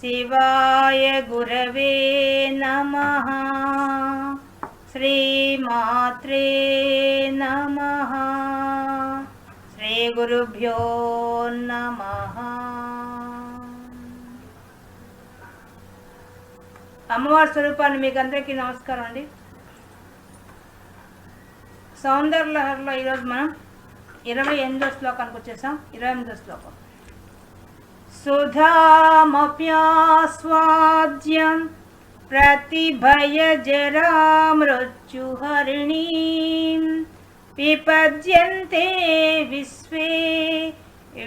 శివాయ గురవే నమ. శ్రీమాత్రే నమ. శ్రీ గురుభ్యో నమ. అమ్మవారి స్వరూపాన్ని మీకు అందరికీ నమస్కారం అండి. సౌందర్యలహర్లో ఈరోజు మనం ఇరవై ఎనిమిదో శ్లోకానికి వచ్చేసాం. ఇరవై ఎనిమిదో శ్లోకం. सुधामप्यास्वाद्यं प्रतिभयजरामृत्युहरिणीं पिपद्यन्ते विश्वे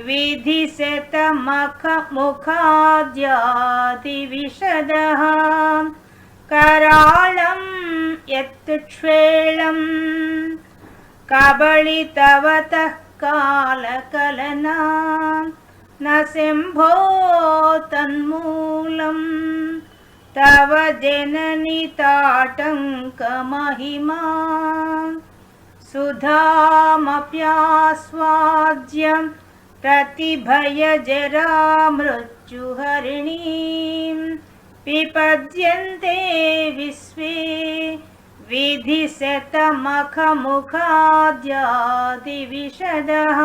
विधिशतमखमुखाद्यादिविशदः कराळं यत्क्ष्वेळं कबलितवतःकालकलना न शम्भो तन्मूलम् तव जननिताटङ्कमहिमा सुधामप्यास्वाद्यं प्रतिभयजरामृत्युहरिणीं पिपद्यन्ते विश्वे विधिशतमखमुखाद्यादिविशदः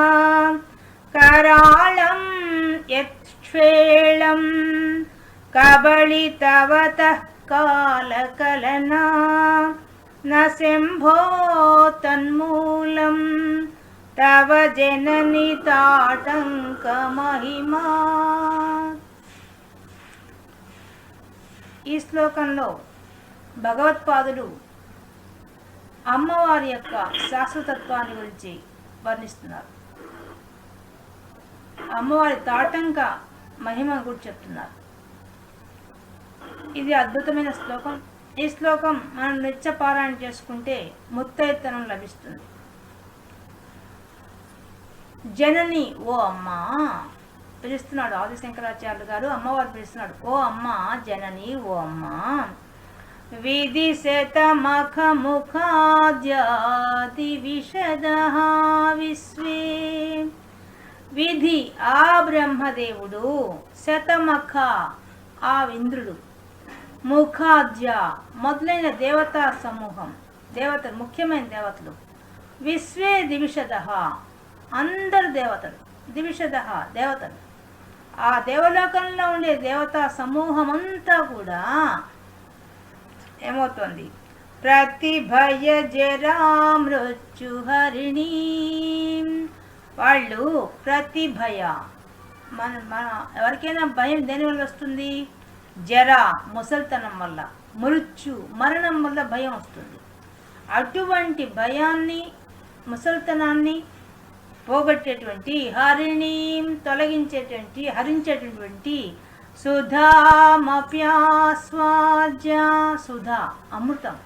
कराळं यत्क्षेळम् कबलितवतः कालकलना न शम्भो तन्मूलं तव जननिताटङ्कमहिमा ఈ శ్లోకంలో భగవత్పాదులు అమ్మవారి యొక్క శాశ్వతత్వాన్ని గురించి వర్ణిస్తున్నారు అమ్మవారి తాటంక మహిమ గురించి చెప్తున్నారు. ఇది అద్భుతమైన శ్లోకం. ఈ శ్లోకం మనం నిత్య పారాయణ చేసుకుంటే ముత్తైతనం లభిస్తుంది. జనని ఓ అమ్మా పిలుస్తున్నాడు ఆదిశంకరాచార్యులు గారు అమ్మవారు పిలుస్తున్నాడు. ఓ అమ్మ జనని ఓ అమ్మ. విధి శతమఖ ముఖాద్యాది విశద విశ్వే. విధి ఆ బ్రహ్మదేవుడు శతమఖ ఆ ఇంద్రుడు. ముఖాద్య మొదలైన దేవతా సమూహం దేవతలు ముఖ్యమైన దేవతలు. విశ్వే దివిషద అందరు దేవతలు దివిషద దేవతలు. ఆ దేవలోకంలో ఉండే దేవతా సమూహం అంతా కూడా ఏమవుతుంది? ప్రతిభయ జరా మృత్యుహరిణి. వాళ్ళు ప్రతిభయ. మన మన ఎవరికైనా భయం దేని వల్ల వస్తుంది? జర ముసల్తనం వల్ల మృత్యు మరణం వల్ల భయం వస్తుంది. అటువంటి భయాన్ని ముసల్తనాన్ని పోగొట్టేటువంటి హరిణి తొలగించేటువంటి హరించేటటువంటి సుధామప్యాస్వాద్య సుధా అమృతం.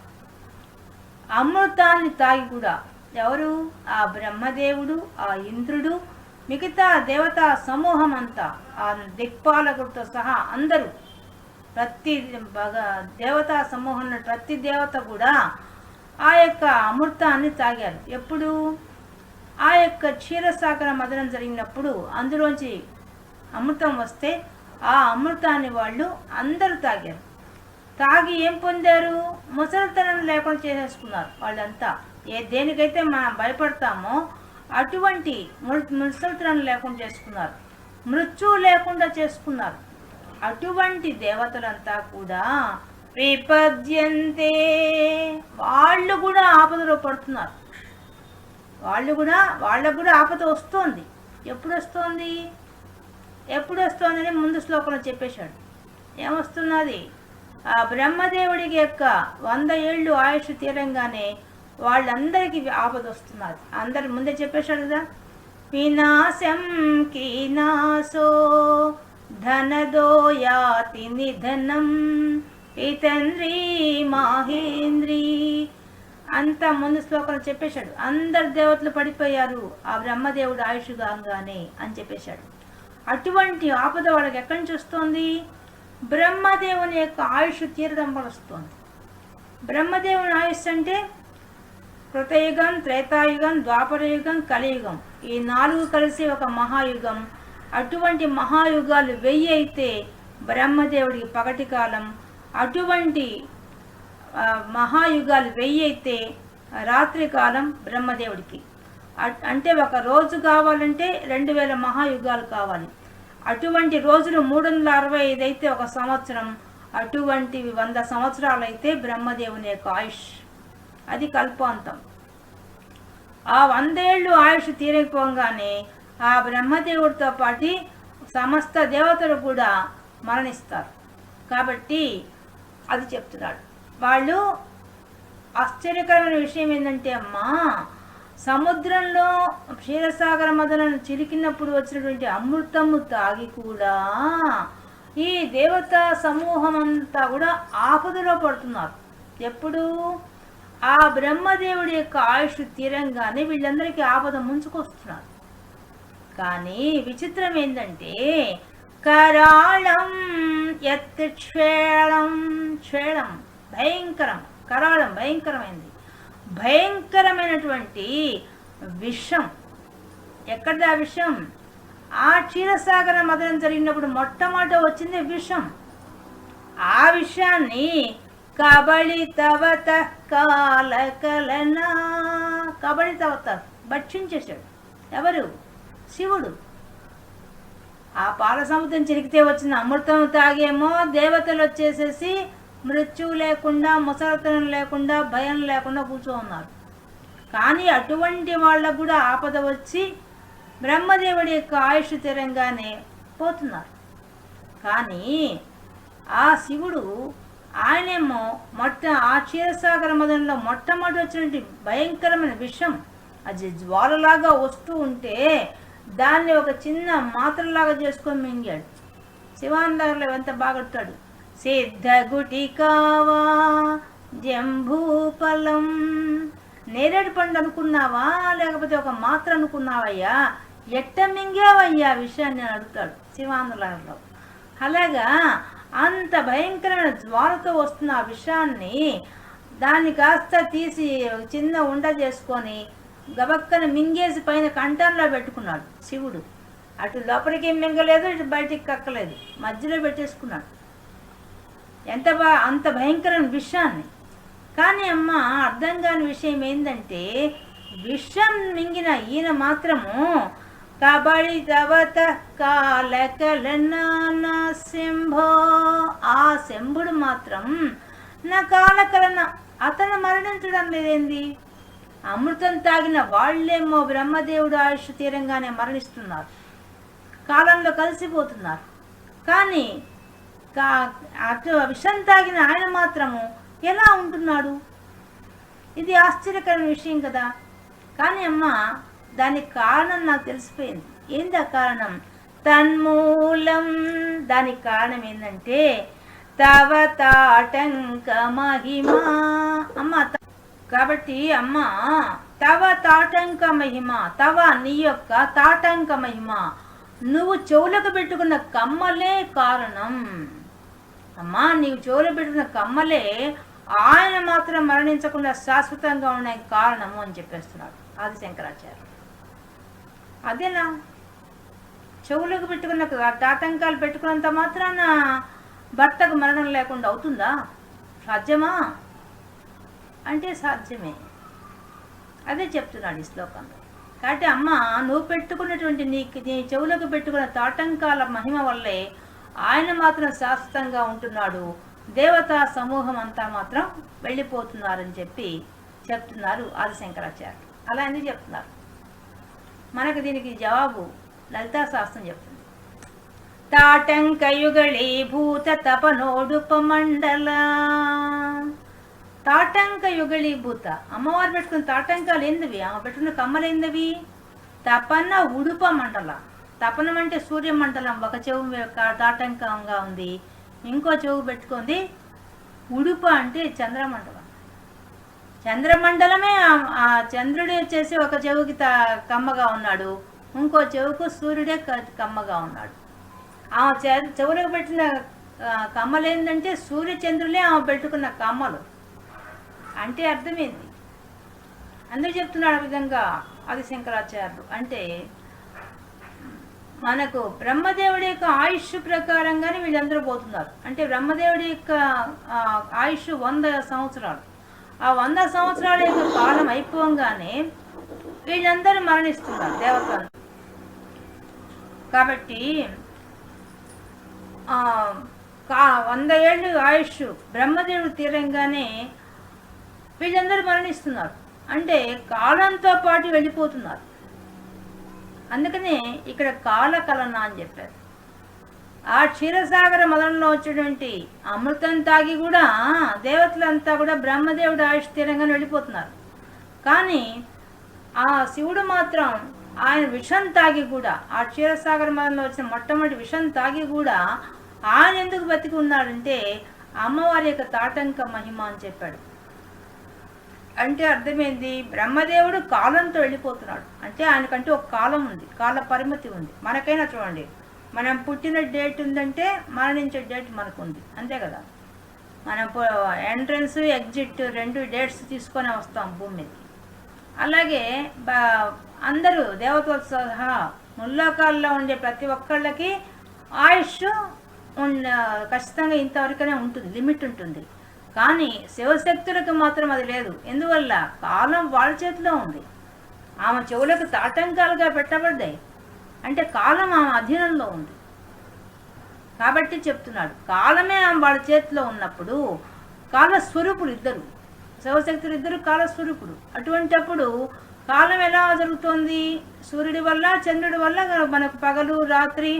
అమృతాన్ని తాగి కూడా ఎవరు? ఆ బ్రహ్మదేవుడు ఆ ఇంద్రుడు మిగతా దేవతా సమూహం అంతా ఆ దిక్పాలకులతో సహా అందరూ ప్రతి భగ దేవతా సమూహంలో ప్రతి దేవత కూడా ఆ యొక్క అమృతాన్ని తాగారు. ఎప్పుడు? ఆ యొక్క క్షీరసాగర మదనం జరిగినప్పుడు అందులోంచి అమృతం వస్తే ఆ అమృతాన్ని వాళ్ళు అందరూ తాగారు. తాగి ఏం పొందారు? ముసలితనం లేకుండా చేసేసుకున్నారు వాళ్ళంతా. ఏ దేనికైతే మనం భయపడతామో అటువంటి ముసలితనం లేకుండా చేసుకున్నారు. మృత్యువు లేకుండా చేసుకున్నారు. అటువంటి దేవతలంతా కూడా విపద్యంతే. వాళ్ళు కూడా ఆపదలో పడుతున్నారు. వాళ్ళు కూడా వాళ్ళకు కూడా ఆపద వస్తోంది. ఎప్పుడు వస్తోంది ఎప్పుడు వస్తోందని ముందు శ్లోకంలో చెప్పేశాడు. ఏమొస్తున్నది? ఆ బ్రహ్మదేవుడికి యొక్క వంద ఏళ్ళు ఆయుష్ తీరంగానే వాళ్ళందరికీ ఆపద వస్తున్నది. అందరి ముందే చెప్పేశాడు కదా? వినాశం కీనాశో ధనదో యాతి నిధనం పితంద్రీ మాహేంద్రీ. అంత ముందు శ్లోకాలు చెప్పేశాడు. అందరు దేవతలు పడిపోయారు. ఆ బ్రహ్మదేవుడు ఆయుష్ కాగానే అని చెప్పేశాడు. అటువంటి ఆపద వాళ్ళకి ఎక్కడి నుంచి వస్తుంది? బ్రహ్మదేవుని యొక్క ఆయుష్ తీరడం వస్తుంది. బ్రహ్మదేవుని ఆయుష్ అంటే కృతయుగం త్రేతాయుగం ద్వాపరయుగం కలియుగం. ఈ నాలుగు కలిసి ఒక మహాయుగం. అటువంటి మహాయుగాలు వెయ్యి అయితే బ్రహ్మదేవుడికి పగటి కాలం. అటువంటి మహాయుగాలు వెయ్యి అయితే రాత్రి కాలం బ్రహ్మదేవుడికి. అంటే ఒక రోజు కావాలంటే రెండు వేల మహాయుగాలు కావాలి. అటువంటి రోజులు మూడు వందల అరవై ఐదు అయితే ఒక సంవత్సరం. అటువంటివి వంద సంవత్సరాలు అయితే బ్రహ్మదేవుని యొక్క ఆయుష్. అది కల్పాంతం. ఆ వందేళ్ళు ఆయుష్ తీరకపోగానే ఆ బ్రహ్మదేవుడితో పాటు సమస్త దేవతలు కూడా మరణిస్తారు. కాబట్టి అది చెప్తున్నాడు. వాళ్ళు ఆశ్చర్యకరమైన విషయం ఏంటంటే అమ్మా సముద్రంలో క్షీరసాగర మదనను చిలికినప్పుడు వచ్చినటువంటి అమృతము తాగి కూడా ఈ దేవతా సమూహం అంతా కూడా ఆపదలో పడుతున్నారు. ఎప్పుడు? ఆ బ్రహ్మదేవుడి యొక్క ఆయుష్ తీరంగానే వీళ్ళందరికీ ఆపద ముంచుకొస్తున్నారు. కానీ విచిత్రం ఏంటంటే కరాళం ఎత్ క్షేళం క్షేళం భయంకరం కరాళం భయంకరమైంది. భయంకరమైనటువంటి విషం. ఎక్కడిది ఆ విషం? ఆ క్షీరసాగర మదనం జరిగినప్పుడు మొట్టమొదట వచ్చింది విషం. ఆ విషయాన్ని కబళి తవత కాలకలనా. కబళి తవత భక్షించేశాడు. ఎవరు? శివుడు. ఆ పాల సముద్రం చిరికితే వచ్చిన అమృతం తాగేమో దేవతలు వచ్చేసేసి మృత్యువు లేకుండా ముసలతనం లేకుండా భయం లేకుండా కూర్చో ఉన్నారు. కానీ అటువంటి వాళ్ళకు కూడా ఆపద వచ్చి బ్రహ్మదేవుడి యొక్క ఆయుష్ తీరంగానే పోతున్నారు. కానీ ఆ శివుడు ఆయనేమో మొట్ట ఆ క్షీరసాగర మదంలో మొట్టమొదటి వచ్చినటువంటి భయంకరమైన విషం అది జ్వాలలాగా వస్తూ ఉంటే దాన్ని ఒక చిన్న మాత్రలాగా చేసుకొని మింగాడు. శివానందలో ఎంత బాగొట్టాడు సిద్ధ గుటికావా జంభూఫలం నేరేడు పండు అనుకున్నావా? లేకపోతే ఒక మాత్ర అనుకున్నావయ్యా? ఎట్ట మింగావయ్యా? ఆ విషయాన్ని అడుగుతాడు శివానందలో అలాగా అంత భయంకరమైన జ్వాలతో వస్తున్న ఆ విషయాన్ని దాన్ని కాస్త తీసి చిన్న ఉండ చేసుకొని గబక్కన మింగేసి పైన కంఠంలో పెట్టుకున్నాడు శివుడు. అటు లోపలికి ఏం మింగలేదు ఇటు బయటికి కక్కలేదు. మధ్యలో పెట్టేసుకున్నాడు. ఎంత బా అంత భయంకరమైన విషయాన్ని కానీ అమ్మ అర్థం కాని విషయం ఏంటంటే విషం మింగిన ఈయన మాత్రము కబడి తవత కాలకలన శంభో. ఆ శంభుడు మాత్రం నా కాలకలన అతను మరణించడం లేదేంది? అమృతం తాగిన వాళ్ళేమో బ్రహ్మదేవుడు ఆయుష్ తీరంగానే మరణిస్తున్నారు. కాలంలో కలిసిపోతున్నారు. కానీ కా విషం తాగిన ఆయన మాత్రము ఎలా ఉంటున్నాడు? ఇది ఆశ్చర్యకరమైన విషయం కదా. కానీ అమ్మ దానికి కారణం నాకు తెలిసిపోయింది. ఏంది ఆ కారణం? తన్మూలం. దానికి కారణం ఏంటంటే తవ తాటంక మహిమ. అమ్మ కాబట్టి అమ్మ తవ తాటంక మహిమ తవ నీ యొక్క తాటంక మహిమ. నువ్వు చెవులకు పెట్టుకున్న కమ్మలే కారణం. అమ్మా నీవు చెవులు పెట్టుకున్న కమ్మలే ఆయన మాత్రం మరణించకుండా శాశ్వతంగా ఉన్న కారణము అని చెప్పేస్తున్నాడు ఆది శంకరాచార్య అదేనా చెవులకు పెట్టుకున్న తాటంకాలు పెట్టుకున్నంత మాత్రాన భర్తకు మరణం లేకుండా అవుతుందా? సాధ్యమా? అంటే సాధ్యమే. అదే చెప్తున్నాడు ఈ శ్లోకంలో. కాబట్టి అమ్మ నువ్వు పెట్టుకున్నటువంటి నీ నీ చెవులకు పెట్టుకున్న తాటంకాల మహిమ వల్లే ఆయన మాత్రం శాశ్వతంగా ఉంటున్నాడు. దేవతా సమూహం అంతా మాత్రం వెళ్ళిపోతున్నారని చెప్పి చెప్తున్నారు ఆదిశంకరాచార్యులు. అలా ఎందుకు చెప్తున్నారు? మనకు దీనికి జవాబు లలితా శాస్త్రం చెప్తుంది. తాటంకయుగళీభూత తపనోడుపమండల. తాటంక యుగళీభూత అమ్మవారు పెట్టుకున్న తాటంకాలు ఏందివి? ఆమె పెట్టుకున్న కమ్మలు ఏందివి? తపన ఉడుప మండల తపనం అంటే సూర్యమండలం. ఒక చెవు యొక్క తాటంకంగా ఉంది. ఇంకో చెవు పెట్టుకుంది. ఉడుప అంటే చంద్రమండలం. చంద్రమండలమే ఆ- ఆ చంద్రుడు వచ్చేసి ఒక చెవుకి త కమ్మగా ఉన్నాడు. ఇంకో చెవుకు సూర్యుడే కమ్మగా ఉన్నాడు. ఆమె చెవులకు పెట్టిన కమ్మలు ఏంటంటే సూర్యచంద్రులే ఆమె పెట్టుకున్న కమ్మలు. అంటే అర్థమైంది. అందరూ చెప్తున్నాడు ఆ విధంగా ఆది శంకరాచార్యులు అంటే మనకు బ్రహ్మదేవుడి యొక్క ఆయుష్ ప్రకారంగానే వీళ్ళందరూ పోతున్నారు. అంటే బ్రహ్మదేవుడి యొక్క ఆయుష్ వంద సంవత్సరాలు. ఆ వంద సంవత్సరాల యొక్క కాలం అయిపోగానే వీళ్ళందరూ మరణిస్తున్నారు దేవతలు. కాబట్టి కా వంద ఏళ్ళు ఆయుష్ బ్రహ్మదేవుడు తీరంగానే వీళ్ళందరూ మరణిస్తున్నారు. అంటే కాలంతో పాటు వెళ్ళిపోతున్నారు. అందుకనే ఇక్కడ కాలకలన అని చెప్పారు. ఆ క్షీరసాగర మలంలో వచ్చేటువంటి అమృతం తాగి కూడా దేవతలంతా కూడా బ్రహ్మదేవుడు ఆయుష్ తీరంగానే వెళ్ళిపోతున్నారు. కానీ ఆ శివుడు మాత్రం ఆయన విషం తాగి కూడా ఆ క్షీరసాగర మలంలో వచ్చిన మొట్టమొదటి విషం తాగి కూడా ఆయన ఎందుకు బతికి ఉన్నాడంటే అమ్మవారి యొక్క తాటంక మహిమ అని చెప్పాడు. అంటే అర్థమైంది బ్రహ్మదేవుడు కాలంతో వెళ్ళిపోతున్నాడు. అంటే ఆయనకంటే ఒక కాలం ఉంది కాల పరిమితి ఉంది. మనకైనా చూడండి మనం పుట్టిన డేట్ ఉందంటే మరణించే డేట్ మనకు ఉంది అంతే కదా? మనం ఎంట్రన్స్ ఎగ్జిట్ రెండు డేట్స్ తీసుకొని వస్తాం భూమి మీదకి అలాగే అందరూ దేవతల సహా ముల్లోకాల్లో ఉండే ప్రతి ఒక్కళ్ళకి ఆయుష్ ఖచ్చితంగా ఇంతవరకునే ఉంటుంది లిమిట్ ఉంటుంది. కానీ శివశక్తులకు మాత్రం అది లేదు. ఎందువల్ల? కాలం వాళ్ళ చేతిలో ఉంది. ఆమె చెవులకు తాటంకాలుగా పెట్టబడ్డాయి. అంటే కాలం ఆమె అధీనంలో ఉంది. కాబట్టి చెప్తున్నాడు కాలమే ఆమె వాళ్ళ చేతిలో ఉన్నప్పుడు కాలస్వరూపుడు ఇద్దరు శివశక్తులు ఇద్దరు కాలస్వరూపుడు అటువంటప్పుడు కాలం ఎలా జరుగుతోంది? సూర్యుడి వల్ల చంద్రుడి వల్ల మనకు పగలు రాత్రి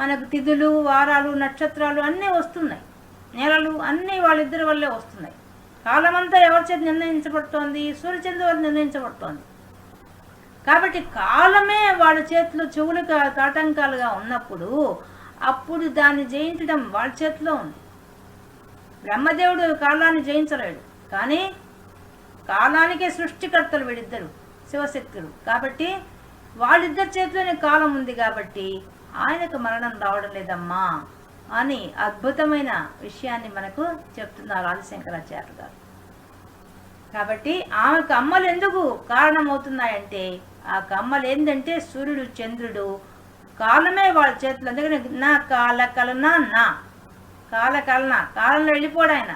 మనకు తిథులు వారాలు నక్షత్రాలు అన్నీ వస్తున్నాయి. నెలలు అన్నీ వాళ్ళిద్దరి వల్లే వస్తున్నాయి. కాలమంతా ఎవరి చేత నిర్ణయించబడుతోంది? సూర్యచంద్ర వల్ల నిర్ణయించబడుతోంది. కాబట్టి కాలమే వాళ్ళ చేతిలో చెవులకు తాటంకాలుగా ఉన్నప్పుడు అప్పుడు దాన్ని జయించడం వాళ్ళ చేతిలో ఉంది. బ్రహ్మదేవుడు కాలాన్ని జయించలేడు. కానీ కాలానికే సృష్టికర్తలు వీడిద్దరు శివశక్తులు. కాబట్టి వాళ్ళిద్దరి చేతిలోనే కాలం ఉంది కాబట్టి ఆయనకు మరణం రావడం లేదమ్మా అని అద్భుతమైన విషయాన్ని మనకు చెప్తున్నారు ఆదిశంకరాచార్య గారు. కాబట్టి ఆమెకు అమ్మలు ఎందుకు కారణమవుతున్నాయంటే ఆ కమ్మలు ఏంటంటే సూర్యుడు చంద్రుడు. కాలమే వాళ్ళ చేతులు. అందుకని నా కాలకలనా నా. కాలకలన కాలంలో వెళ్ళిపోడు ఆయన.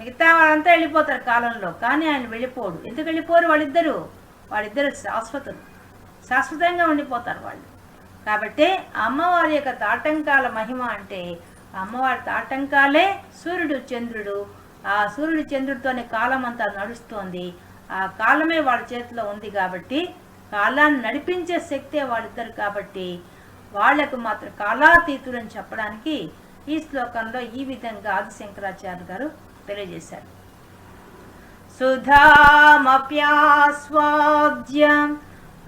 మిగతా వాళ్ళంతా వెళ్ళిపోతారు కాలంలో. కానీ ఆయన వెళ్ళిపోడు. ఎందుకు వెళ్ళిపోరు వాళ్ళిద్దరు? వాళ్ళిద్దరు శాశ్వతులు. శాశ్వతంగా ఉండిపోతారు వాళ్ళు. కాబట్టి అమ్మవారి యొక్క తాటంకాల మహిమ అంటే అమ్మవారి తాటంకాలే సూర్యుడు చంద్రుడు. ఆ సూర్యుడు చంద్రుడితోనే కాలం అంతా నడుస్తోంది. ఆ కాలమే వాళ్ళ చేతిలో ఉంది కాబట్టి కాలాన్ని నడిపించే శక్తే వాళ్ళిద్దరు కాబట్టి వాళ్ళకు మాత్రం కాలాతీతులు అని చెప్పడానికి ఈ శ్లోకంలో ఈ విధంగా ఆదిశంకరాచార్య గారు తెలియజేశారు. సుధామప్యాస్వాద్య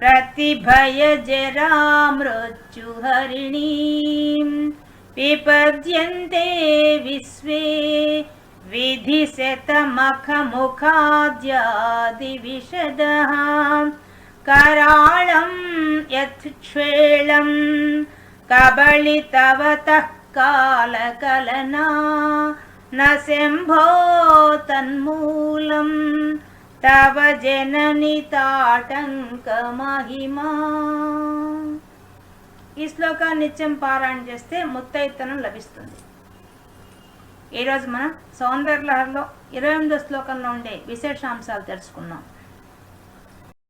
ప్రతిభయ జరా మృత్యుహరిణీం విపద్యంతే విశ్వే విధిశతమఖముఖాద్యాది విశదః कराळं यत्क्ष्वेळं कबलितवतः कालकलना न शम्भो तन्मूलं तव जननि తాటంకమహిమా ఈ శ్లోకాన్ని నిత్యం పారాయణ చేస్తే ముత్తైతనం లభిస్తుంది ఈరోజు మనం సౌందర్యలహరిలో ఇరవై ఎనిమిదో శ్లోకంలో ఉండే విశేషాంశాలు తెలుసుకున్నాం